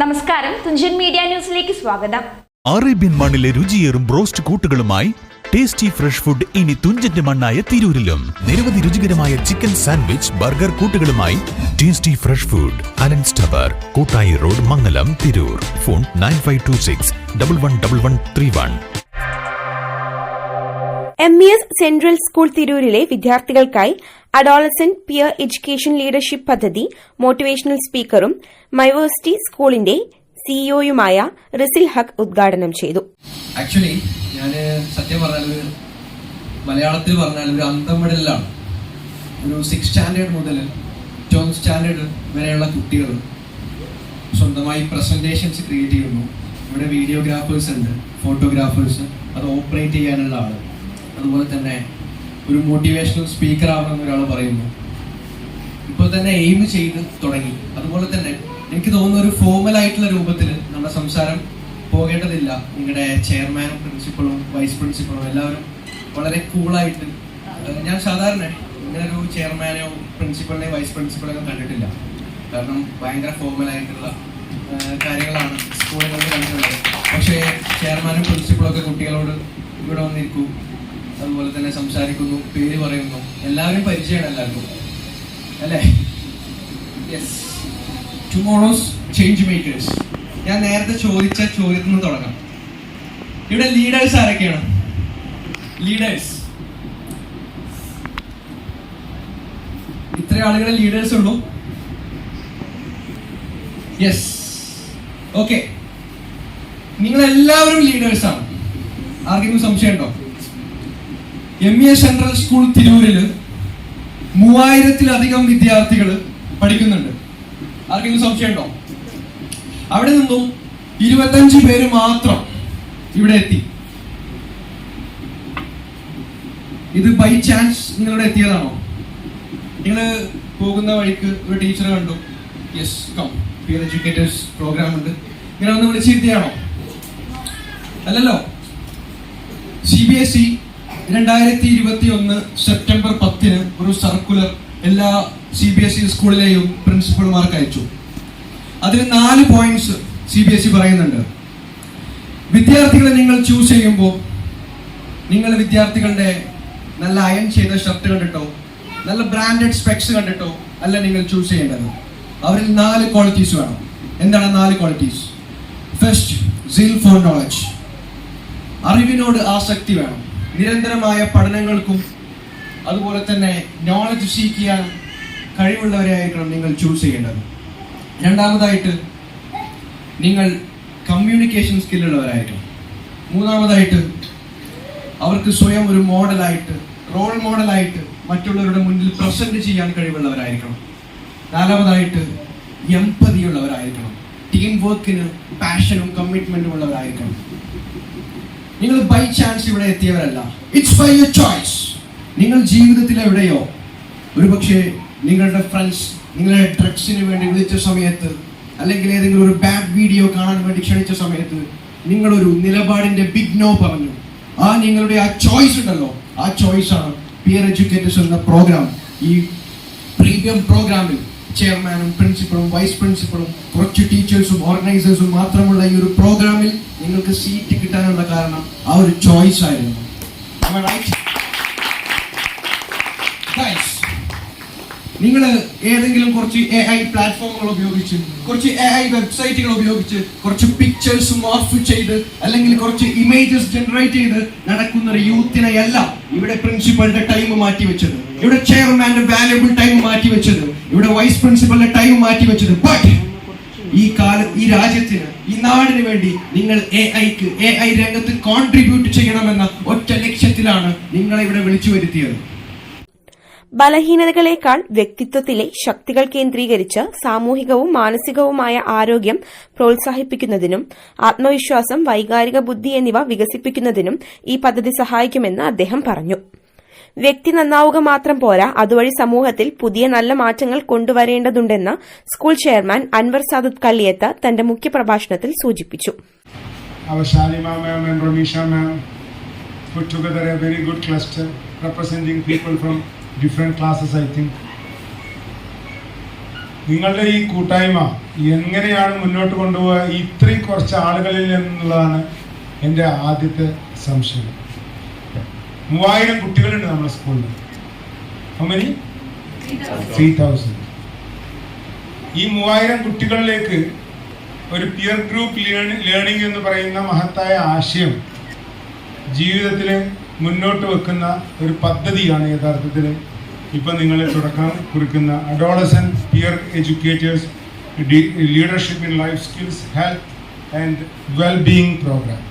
നമസ്കാരം. തുഞ്ചൻ മീഡിയ ന്യൂസിലേക്ക് സ്വാഗതം. അറേബ്യൻ മണ്ണിലെ രുചിയേറും ബ്രോസ്റ്റ് കൂട്ടുകളുമായി ടേസ്റ്റി ഫ്രഷ് ഫുഡ് ഇനി തുഞ്ചന്റെ മണ്ണായ തിരൂരിലും. നിരവധി രുചികരമായ ചിക്കൻ സാൻഡ്വിച്ച് ബർഗർ കൂട്ടുകളുമായി tasty fresh food. Allen സ്റ്റബർ Koottayi road Mangalam Tirur. Phone nine five two six double one double one three one. M E S central school തിരൂരിലെ വിദ്യാർത്ഥികൾക്കായി അഡോളസെന്റ് പിയർ എഡ്യൂക്കേഷൻ ലീഡർഷിപ്പ് പദ്ധതി motivational സ്പീക്കറും മൈവേഴ്സിറ്റി സ്കൂളിന്റെ സിഇഒയുമായ റിസിൽ ഹക്ക് ഉദ്ഘാടനം ചെയ്തു. Actually ഞാൻ സത്യം പറഞ്ഞാൽ മലയാളത്തിൽ പറഞ്ഞാൽ ഒരു അന്തമിടലാണ് ഒരു സിക്സ് സ്റ്റാൻഡേർഡ് മുതൽ ട്വൽത്ത് സ്റ്റാൻഡേർഡ് വരെയുള്ള കുട്ടികൾ സ്വന്തമായി പ്രസന്റേഷൻസ് ക്രിയേറ്റ് ചെയ്യുന്നു. ഇവിടെ വീഡിയോഗ്രാഫേഴ്സ് ഉണ്ട് ഫോട്ടോഗ്രാഫേഴ്സ് അത് ഓപ്പറേറ്റ് ചെയ്യാനുള്ള ആൾ അതുപോലെ തന്നെ ഒരു മോട്ടിവേഷണൽ സ്പീക്കർ ആവണമെന്ന് ഒരാൾ പറയുന്നു. ഇപ്പോൾ തന്നെ എയിം ചെയ്ത് തുടങ്ങി. അതുപോലെ തന്നെ എനിക്ക് തോന്നുന്ന ഒരു ഫോമൽ ആയിട്ടുള്ള രൂപത്തിൽ നമ്മുടെ സംസാരം പോകേണ്ടതില്ല. നിങ്ങളുടെ ചെയർമാനും പ്രിൻസിപ്പളും വൈസ് പ്രിൻസിപ്പളും എല്ലാവരും വളരെ കൂളായിട്ട് ഞാൻ സാധാരണ ഇങ്ങനൊരു ചെയർമാനെയോ പ്രിൻസിപ്പളിനെയോ വൈസ് പ്രിൻസിപ്പളെയോ കണ്ടിട്ടില്ല. കാരണം ഭയങ്കര ഫോമൽ ആയിട്ടുള്ള കാര്യങ്ങളാണ് സ്കൂളുകളിൽ കണ്ടിട്ടുള്ളത്. പക്ഷേ ചെയർമാനും പ്രിൻസിപ്പളും ഒക്കെ കുട്ടികളോട് ഇവിടെ വന്നിരിക്കൂ. അതുപോലെ തന്നെ സംസാരിക്കുന്നു പേര് പറയുന്നു. എല്ലാവരും പരിചയമാണ് എല്ലാവർക്കും അല്ലേ? യെസ് ടുമോറോസ് ചേഞ്ച് മേക്കേഴ്സ് ഞാൻ നേരത്തെ ചോദിച്ച ചോദ്യത്തിൽ നിന്ന് തുടങ്ങാം. ഇവിടെ ലീഡേഴ്സ് ആരൊക്കെയാണ്? ലീഡേഴ്സ് ഇത്ര ആളുകളെ ലീഡേഴ്സ് ഉള്ളൂ. യെസ് ഓക്കെ നിങ്ങൾ എല്ലാവരും ലീഡേഴ്സ് ആണ്. ആർക്കെങ്കിലും സംശയമുണ്ടോ? എം ഇ സെൻട്രൽ സ്കൂൾ തിരൂരിൽ മൂവായിരത്തിലധികം വിദ്യാർത്ഥികൾ പഠിക്കുന്നുണ്ട്. ആർക്കെങ്കിലും സംശയമുണ്ടോ? അവിടെ നിന്നും ഇരുപത്തഞ്ച് പേര് മാത്രം ഇവിടെ എത്തി. ഇത് ബൈ ചാൻസ് നിങ്ങളുടെ എത്തിയതാണോ? നിങ്ങൾ പോകുന്ന വഴിക്ക് ഒരു ടീച്ചറെ കണ്ടു. Yes come peer educators program ഉണ്ട്. നിങ്ങളൊന്ന് വിളിച്ചിരുത്തിയാണോ അല്ലല്ലോ. സി ബി എസ് ഇ രണ്ടായിരത്തി ഇരുപത്തി ഒന്ന് സെപ്റ്റംബർ പത്തിന് ഒരു സർക്കുലർ എല്ലാ സി ബി എസ് ഇ സ്കൂളിലെയും പ്രിൻസിപ്പൾമാർക്ക് അയച്ചു. അതിന് നാല് points C B S E പറയുന്നുണ്ട്. വിദ്യാർത്ഥികളെ നിങ്ങൾ ചൂസ് ചെയ്യുമ്പോൾ നിങ്ങൾ വിദ്യാർത്ഥികളുടെ നല്ല അയൺ ചെയ്ത ഷർട്ട് കണ്ടിട്ടോ നല്ല ബ്രാൻഡഡ് സ്പെക്സ് കണ്ടിട്ടോ അല്ല നിങ്ങൾ ചൂസ് ചെയ്യേണ്ടത്. അവരിൽ നാല് ക്വാളിറ്റീസ് വേണം. എന്താണ് നാല് qualities first zeal for knowledge അറിവിനോട് ആസക്തി വേണം. നിരന്തരമായ പഠനങ്ങൾക്കും അതുപോലെ തന്നെ നോളജ് ചെയ്യാൻ കഴിവുള്ളവരെയായിരിക്കണം നിങ്ങൾ ചൂസ് ചെയ്യേണ്ടത്. രണ്ടാമതായിട്ട് നിങ്ങൾ കമ്മ്യൂണിക്കേഷൻ സ്കില്ലുള്ളവരായിരിക്കണം മൂന്നാമതായിട്ട് അവർക്ക് സ്വയം ഒരു മോഡലായിട്ട് റോൾ മോഡലായിട്ട് മറ്റുള്ളവരുടെ മുന്നിൽ പ്രസന്റ് ചെയ്യാൻ കഴിവുള്ളവരായിരിക്കണം. നാലാമതായിട്ട് എമ്പതിയുള്ളവരായിരിക്കണം ടീം വർക്കിന് പാഷനും കമ്മിറ്റ്മെന്റും ഉള്ളവരായിരിക്കണം. നിങ്ങൾ ബൈ ചാൻസ് ഇവിടെ എത്തിയവരല്ല. ഇറ്റ്സ് ബൈ യുവർ ചോയ്സ് നിങ്ങൾ ജീവിതത്തിൽ എവിടെയോ ഒരുപക്ഷെ നിങ്ങളുടെ ഫ്രണ്ട്സ് നിങ്ങളെ ഡ്രഗ്സിന് വേണ്ടി വിളിച്ച സമയത്ത് അല്ലെങ്കിൽ ഏതെങ്കിലും ഒരു ബാഡ് വീഡിയോ കാണാൻ വേണ്ടി ക്ഷണിച്ച സമയത്ത് നിങ്ങളൊരു നിലപാടിന്റെ ബിഗ് നോ പറഞ്ഞു. ആ നിങ്ങളുടെ ആ ചോയ്സ് ഉണ്ടല്ലോ. ആ ചോയ്സ് ആണ് പിയർ എഡ്യൂക്കേറ്റേഴ്സ് എന്ന പ്രോഗ്രാം ഈ പ്രീമിയം പ്രോഗ്രാമിൽ ചെയർമാനും പ്രിൻസിപ്പളും വൈസ് പ്രിൻസിപ്പളും കുറച്ച് ടീച്ചേഴ്സും ഓർഗനൈസേഴ്സും മാത്രമുള്ള ഈ ഒരു പ്രോഗ്രാമിൽ നിങ്ങൾക്ക് സീറ്റ് കിട്ടാനുള്ള കാരണം ആ ഒരു ചോയ്സ് ആയിരുന്നു? നിങ്ങൾ ഏതെങ്കിലും കുറച്ച് എ ഐ പ്ലാറ്റ്ഫോമുകൾ ഉപയോഗിച്ച് കുറച്ച് എ ഐ വെബ്സൈറ്റുകൾ ഉപയോഗിച്ച് കുറച്ച് പിക്ചേഴ്സ് മോർഫ് ചെയ്ത് അല്ലെങ്കിൽ കുറച്ച് ഇമേജസ് ജനറേറ്റ് ചെയ്ത് നടക്കുന്ന ഒരു യൂത്തിനെയല്ല ഇവിടെ പ്രിൻസിപ്പളിന്റെ ടൈം മാറ്റി വെച്ചത്. ഇവിടെ ചെയർമാന്റെ വാല്യുബിൾ ടൈം മാറ്റി വെച്ചത്. ഇവിടെ വൈസ് പ്രിൻസിപ്പലിന്റെ ടൈം മാറ്റി വെച്ചത്. ബട്ട് ഈ കാല ഈ രാജ്യത്തിന് ഈ നാടിന് വേണ്ടി നിങ്ങൾ എ ഐക്ക് എ ഐ രംഗത്ത് കോൺട്രിബ്യൂട്ട് ചെയ്യണമെന്ന ഒറ്റ ലക്ഷ്യത്തിലാണ് നിങ്ങളെ ഇവിടെ വിളിച്ചു വരുത്തിയത്. ബലഹീനതകളേക്കാൾ വ്യക്തിത്വത്തിലെ ശക്തികൾ കേന്ദ്രീകരിച്ച് സാമൂഹികവും മാനസികവുമായ ആരോഗ്യം പ്രോത്സാഹിപ്പിക്കുന്നതിനും ആത്മവിശ്വാസം വൈകാരിക ബുദ്ധി എന്നിവ വികസിപ്പിക്കുന്നതിനും ഈ പദ്ധതി സഹായിക്കുമെന്ന് അദ്ദേഹം പറഞ്ഞു. വ്യക്തി നന്നാവുക മാത്രം പോരാ അതുവഴി സമൂഹത്തിൽ പുതിയ നല്ല മാറ്റങ്ങൾ കൊണ്ടുവരേണ്ടതുണ്ടെന്ന് സ്കൂൾ ചെയർമാൻ അൻവർ സാദത്ത് കള്ളിയത്ത് തന്റെ മുഖ്യപ്രഭാഷണത്തിൽ സൂചിപ്പിച്ചു. Representing people from different classes I think നിങ്ങളുടെ ഈ കൂട്ടായ്മ എങ്ങനെയാണ് മുന്നോട്ട് കൊണ്ടുപോകുക ഇത്രയും കുറച്ച് ആളുകളിൽ എന്നുള്ളതാണ് എന്റെ ആദ്യത്തെ സംശയം. മൂവായിരം കുട്ടികളുണ്ട് നമ്മുടെ സ്കൂളിൽ അമ്മനി ത്രീ തൗസൻഡ് ഈ മൂവായിരം കുട്ടികളിലേക്ക് ഒരു പിയർ ഗ്രൂപ്പ് ലേണിംഗ് എന്ന് പറയുന്ന മഹത്തായ ആശയം ജീവിതത്തിൽ മുന്നോട്ട് വെക്കുന്ന ഒരു പദ്ധതിയാണ് യഥാർത്ഥത്തിൽ ഇപ്പം നിങ്ങളെ തുടക്കം കുറിക്കുന്ന adolescent peer educators leadership in life skills health and well being program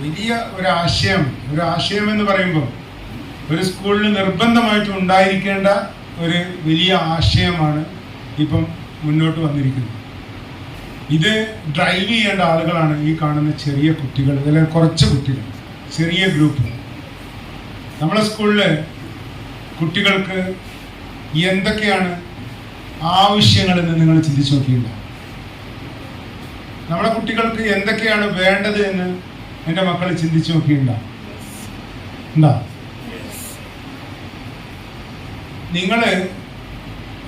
വലിയ ഒരു ആശയം ഒരു ആശയം എന്ന് പറയുമ്പോൾ ഒരു സ്കൂളിൽ നിർബന്ധമായിട്ടും ഉണ്ടായിരിക്കേണ്ട ഒരു വലിയ ആശയമാണ് ഇപ്പം മുന്നോട്ട് വന്നിരിക്കുന്നത്. ഇത് ഡ്രൈവ് ചെയ്യേണ്ട ആളുകളാണ് ഈ കാണുന്ന ചെറിയ കുട്ടികൾ അല്ലെങ്കിൽ കുറച്ച് കുട്ടികൾ ചെറിയ ഗ്രൂപ്പ് നമ്മളെ സ്കൂളിലെ കുട്ടികൾക്ക് എന്തൊക്കെയാണ് ആവശ്യങ്ങളെന്ന് നിങ്ങൾ ചിന്തിച്ചു നോക്കിയില്ല നമ്മളെ കുട്ടികൾക്ക് എന്തൊക്കെയാണ് വേണ്ടത് എന്ന് എന്റെ മക്കൾ ചിന്തിച്ചു നോക്കിയില്ല എന്താ നിങ്ങൾ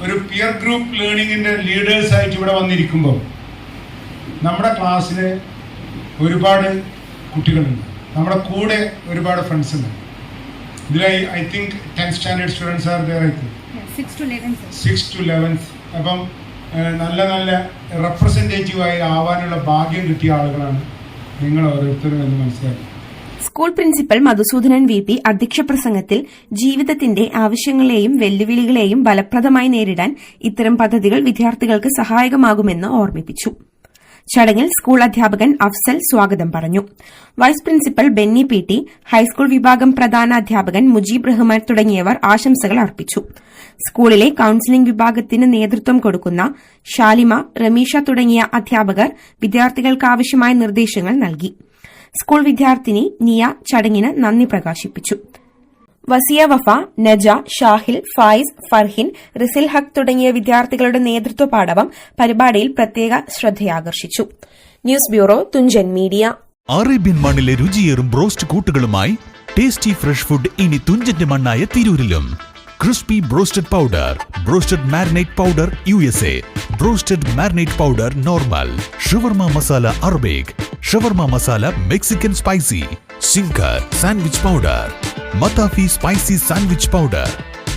ഒരു പിയർ ഗ്രൂപ്പ് ലേണിങ്ങിന്റെ ലീഡേഴ്സ് ആയിട്ട് ഇവിടെ വന്നിരിക്കുമ്പോൾ നമ്മുടെ ക്ലാസ്സിൽ ഒരുപാട് കുട്ടികളുണ്ട്. നമ്മുടെ കൂടെ ഒരുപാട് ഫ്രണ്ട്സ് ഉണ്ട്. ഇതിൽ I think tenth standard students are there I think six to eleven sir six to eleventh അപ്പം നല്ല നല്ല റെപ്രസെന്റേറ്റീവായി ആവാനുള്ള ഭാഗ്യം കിട്ടിയ ആളുകളാണ് നിങ്ങൾ ഓരോരുത്തരും എന്ന് മനസ്സിലാക്കി. School principal Madhusoodanan V P അധ്യക്ഷ പ്രസംഗത്തിൽ ജീവിതത്തിന്റെ ആവശ്യങ്ങളെയും വെല്ലുവിളികളെയും ഫലപ്രദമായി നേരിടാൻ ഇത്തരം പദ്ധതികൾ വിദ്യാർത്ഥികൾക്ക് സഹായകമാകുമെന്ന് ഓർമ്മിപ്പിച്ചു. ചടങ്ങിൽ സ്കൂൾ അധ്യാപകൻ അഫ്സൽ സ്വാഗതം പറഞ്ഞു. Vice principal Benny P T high school വിഭാഗം പ്രധാന അധ്യാപകൻ മുജീബ് റഹ്മാൻ തുടങ്ങിയവർ ആശംസകൾ അർപ്പിച്ചു. സ്കൂളിലെ കൌൺസിലിംഗ് വിഭാഗത്തിന് നേതൃത്വം കൊടുക്കുന്ന ഷാലിമ റമീഷ തുടങ്ങിയ അധ്യാപകർ വിദ്യാർത്ഥികൾക്ക് ആവശ്യമായ നിർദ്ദേശങ്ങൾ നൽകി. സ്കൂൾ വിദ്യാർത്ഥിനി നിയ ചടങ്ങിന് നന്ദി പ്രകാശിപ്പിച്ചു. വസിയ വഫ നജ ഷാഹിൽ ഫായിസ് ഫർഹിൻ റിസിൽ ഹക്ക് തുടങ്ങിയ വിദ്യാർത്ഥികളുടെ നേതൃത്വ പാഠവം പരിപാടിയിൽ പ്രത്യേക ശ്രദ്ധയാകർഷിച്ചു. News bureau Thunchan media. Arabian മണ്ണിലെ രുചിയേറും ബ്രോസ്റ്റ് കൂട്ടുകളുമായി ടേസ്റ്റി ഫ്രഷ് ഫുഡ് ഇനി തുഞ്ചന്റെ മണ്ണായ തിരൂരിലും. Crispy broasted powder broasted marinate powder U S A broasted marinate powder normal. Shawarma masala Arabic. Shawarma masala Mexican spicy. Zinger sandwich powder. മത്താഫി spicy sandwich powder